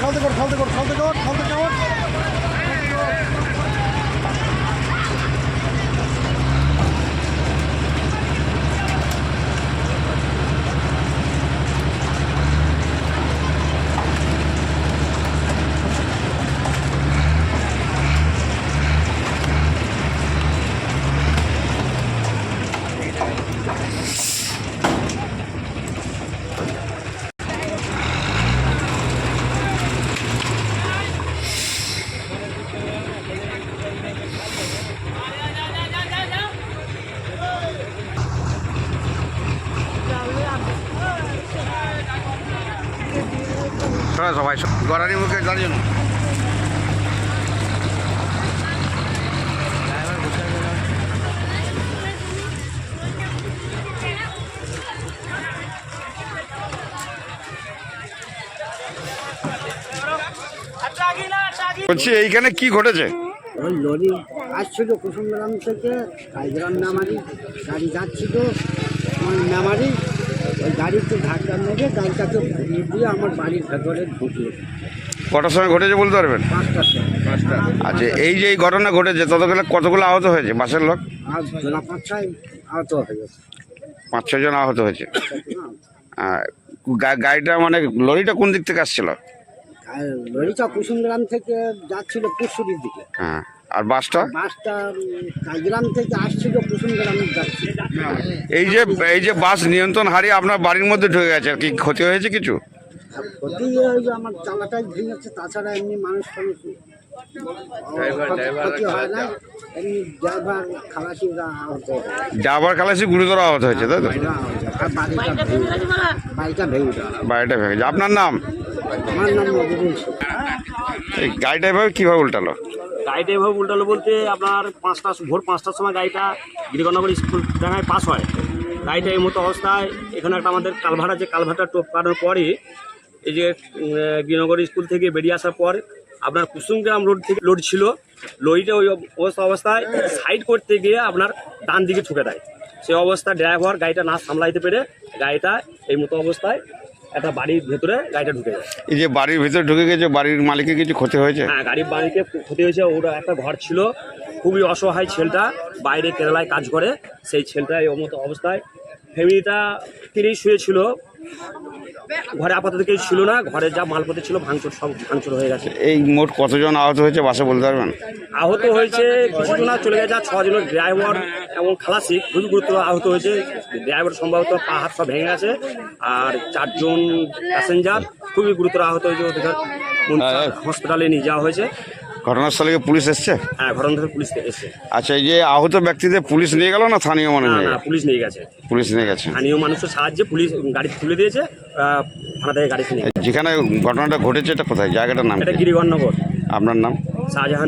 খালতে কর খালতে কর খালতে কর খালতে সবাই সবাই গড়ানি মুখে দাঁড়িয়ে বলছি, এইখানে কি ঘটেছে? ওই লরি আসছিল কুসুমগ্রাম থেকে কাইগ্রাম মেমারি, গাড়ি যাচ্ছিল, ওই গাড়িতে ধাক্কা মেরে গাড়িটাকে ঘুরিয়ে দিয়ে আমার বাড়ির ভেতরে ঢুকলো। কটার সময় ঘটেছে বলতে পারবেন? পাঁচটার সময়। আচ্ছা এই যে এই ঘটনা ঘটেছে ততগুলো কতগুলো আহত হয়েছে? বাসের লোক? আর জোড়া পাঁচটায় আহত হয়ে গেছে। পাঁচ ছজন আহত হয়েছে। আর গা- গাড়িটা মানে লরিটা কোন দিক থেকে আসছিল? আর লরিটা কুসুমগ্রাম থেকে যাচ্ছিল পুশুরির দিকে। হ্যাঁ। আর বাসটা? এই যে এই যে বাস নিয়ন্ত্রণ হারিয়ে আপনার বাড়ির মধ্যে ঢুকে গেছে আর কি ক্ষতি হয়েছে কিছু? আমার চালাটাই ভেঙেছে তাছাড়া এমনি মানুষ ড্রাইভার খালাসিরা আহত হয় যাবার খালাসি গুরুতর আহত হয়েছে তাই তো? বাড়িটা ভেঙে। আপনার নাম? গাড়িটা এভাবে কীভাবে উল্টালো? গাড়িটা এভাবে উল্টালো বলতে আপনার পাঁচটা ভোর পাঁচটার সময় গাড়িটা গিরিগণনগর স্কুল ডাঙায় পাস হয়। গাড়িটা এই মতো অবস্থায় এখানে একটা আমাদের কালভার আছে কালভাটা টোপ কাটার পরে এই যে উম, গিরিনগর স্কুল থেকে বেরিয়ে আসার পর আপনার কুসুমগ্রাম রোড থেকে লোড ছিল লরিটা ওই অবস্থা অবস্থায় সাইড করতে গিয়ে আপনার ডান দিকে ঠুকে দেয়। সেই অবস্থায় ড্রাইভার গাড়িটা না সামলাইতে পেরে গাড়িটা এই মতো অবস্থায় একটা বাড়ির ভেতরে গাড়িটা ঢুকে যায়। এই যে বাড়ির ভেতরে ঢুকে গেছে বাড়ির মালিকের কিছু ক্ষতি হয়েছে? হ্যাঁ গাড়ির বাড়িতে ক্ষতি হয়েছে ওরা একটা ঘর ছিল। খুবই অসহায় ছেলেটা বাইরে কেরালায় কাজ করে সেই ছেলেটা এই মতো অবস্থায় ফ্যামিলিটা তিরিশ শুয়েছিল। ঘরে আপাতত কেউ ছিল না ঘরে যা মালপত্র ছিল ভাঙচুর সব ভাঙচুর হয়ে গেছে। এই মোট কতজন আহত হয়েছে বাসে বলতে পারবেন? আহত হয়েছে কিছুজন আর চলে গেছে ছজনের ড্রাইভার এবং খালাসি খুবই গুরুত্ব আহত হয়েছে। ড্রাইভার সম্ভবত পা হাত সব ভেঙে গেছে আর চারজন প্যাসেঞ্জার খুবই গুরুতর আহত হয়েছে ওদের। হসপিটালে নিয়ে যাওয়া হয়েছে। ঘটনাস্থলে কি পুলিশ এসছে? হ্যাঁ ঘটনা থেকে পুলিশ এসেছে। আচ্ছা এই যে আহত ব্যক্তিদের পুলিশ নিয়ে গেল না স্থানীয় মনে না পুলিশ নিয়ে গেছে। পুলিশ নিয়ে গেছে। স্থানীয় মানুষের সাহায্যে পুলিশ গাড়ি তুলে দিয়েছে থানা থেকে গাড়ি নিয়ে যেখানে ঘটনাটা ঘটেছে এটা কোথায়? জায়গাটার নাম এটা? গিরিগণনগর আপনার নাম? শাহজাহান